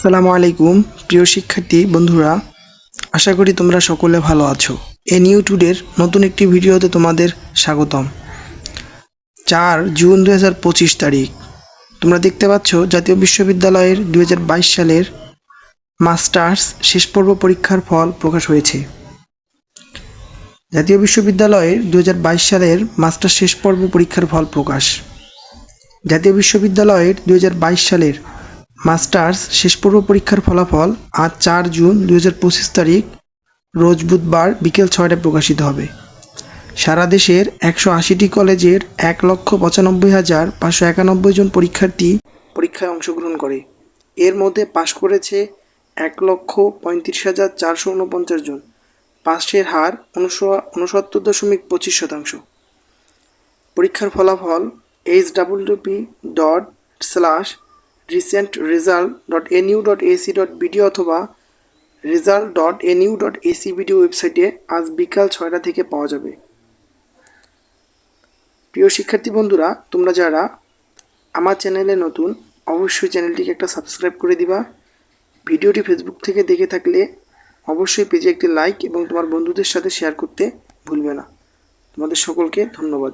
আসসালামু আলাইকুম, প্রিয় শিক্ষার্থী, বন্ধুরা। আশা করি তোমরা সকলে ভালো আছো। এ ইউ টুডের নতুন একটি ভিডিওতে তোমাদের স্বাগতম। চার জুন দু হাজার পঁচিশ তারিখ। তোমরা দেখতে পাচ্ছ, জাতীয় বিশ্ববিদ্যালয়ের দু হাজার বাইশ সালের মাস্টার্স শেষ পর্ব পরীক্ষার ফল প্রকাশ হয়েছে। জাতীয় বিশ্ববিদ্যালয়ের দু হাজার বাইশ সালের মাস্টার্স শেষ পর্ব পরীক্ষার ফল প্রকাশ। জাতীয় বিশ্ববিদ্যালয়ের দু হাজার বাইশ সালের মাস্টার্স শেষ পূর্ব পরীক্ষার ফলাফল আজ চার জুন দুই হাজার পঁচিশ তারিখ, রোজ বুধবার বিকেল ছয়টায় প্রকাশিত হবে। সারা দেশের একশো আশিটি কলেজের এক লক্ষ পঁচানব্বই হাজার পাঁচশো একানব্বই জন পরীক্ষার্থী পরীক্ষায় অংশগ্রহণ করে। এর মধ্যে পাশ করেছে এক লক্ষ পঁয়ত্রিশ হাজার চারশো উনপঞ্চাশ জন। পাশের হার উনসত্তর দশমিক পঁচিশ শতাংশ। পরীক্ষার ফলাফল H WP dot slash recent result dot NU dot AC dot BD অথবা result dot NU dot AC BD ওয়েবসাইটে আজ বিকাল ছয়টা থেকে পাওয়া যাবে। প্রিয় শিক্ষার্থী বন্ধুরা, তোমরা যারা আমার চ্যানেলে নতুন, অবশ্যই চ্যানেলটিকে একটা সাবস্ক্রাইব করে দিবা। ভিডিওটি ফেসবুক থেকে দেখে থাকলে অবশ্যই পেজে একটি লাইক এবং তোমার বন্ধুদের সাথে শেয়ার করতে ভুলবে না। তোমাদের সকলকে ধন্যবাদ।